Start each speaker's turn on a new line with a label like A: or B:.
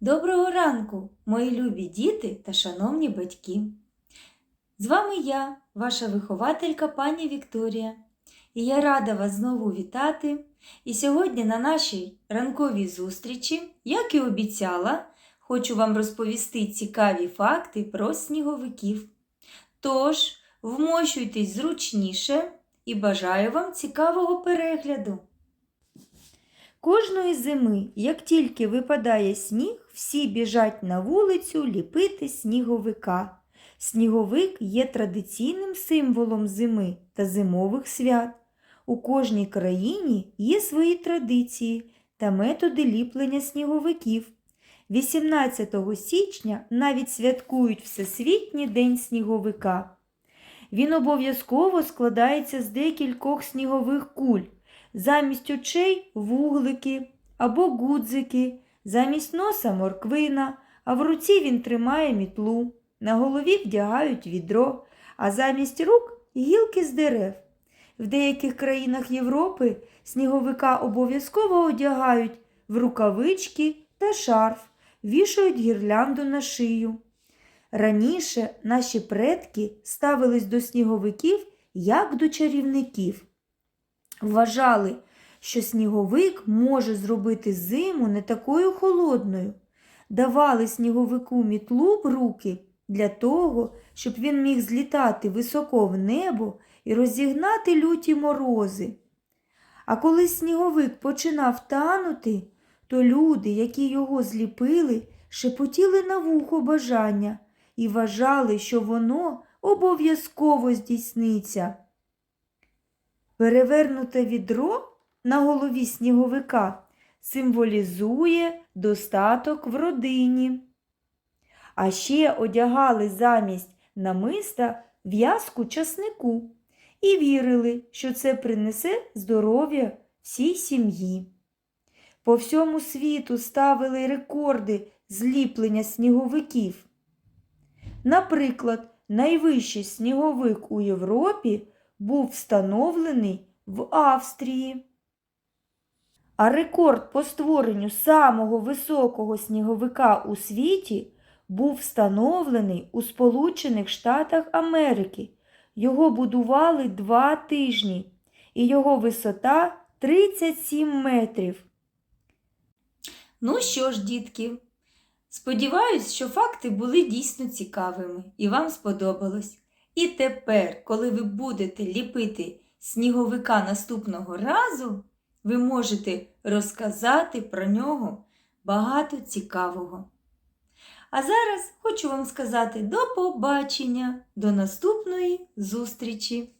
A: Доброго ранку, мої любі діти та шановні батьки. З вами я, ваша вихователька пані Вікторія, і я рада вас знову вітати. І сьогодні на нашій ранковій зустрічі, як і обіцяла, хочу вам розповісти цікаві факти про сніговиків. Тож, вмощуйтесь зручніше і бажаю вам цікавого перегляду. Кожної зими, як тільки випадає сніг, всі біжать на вулицю ліпити сніговика. Сніговик є традиційним символом зими та зимових свят. У кожній країні є свої традиції та методи ліплення сніговиків. 18 січня навіть святкують Всесвітній день сніговика. Він обов'язково складається з декількох снігових куль. Замість очей вуглики або гудзики, замість носа морквина, а в руці він тримає мітлу. На голові вдягають відро, а замість рук гілки з дерев. В деяких країнах Європи сніговика обов'язково одягають в рукавички та шарф, вішають гірлянду на шию. Раніше наші предки ставились до сніговиків як до чарівників. Вважали, що сніговик може зробити зиму не такою холодною. Давали сніговику мітлу в руки для того, щоб він міг злітати високо в небо і розігнати люті морози. А коли сніговик починав танути, то люди, які його зліпили, шепотіли на вухо бажання і вважали, що воно обов'язково здійсниться. Перевернуте відро на голові сніговика символізує достаток в родині. А ще одягали замість намиста в'язку часнику і вірили, що це принесе здоров'я всій сім'ї. По всьому світу ставили рекорди зліплення сніговиків. Наприклад, найвищий сніговик у Європі був встановлений в Австрії. А рекорд по створенню самого високого сніговика у світі був встановлений у Сполучених Штатах Америки. Його будували два тижні, і його висота 37 метрів. Ну що ж, дітки, сподіваюсь, що факти були дійсно цікавими і вам сподобалось. І тепер, коли ви будете ліпити сніговика наступного разу, ви можете розказати про нього багато цікавого. А зараз хочу вам сказати до побачення, до наступної зустрічі!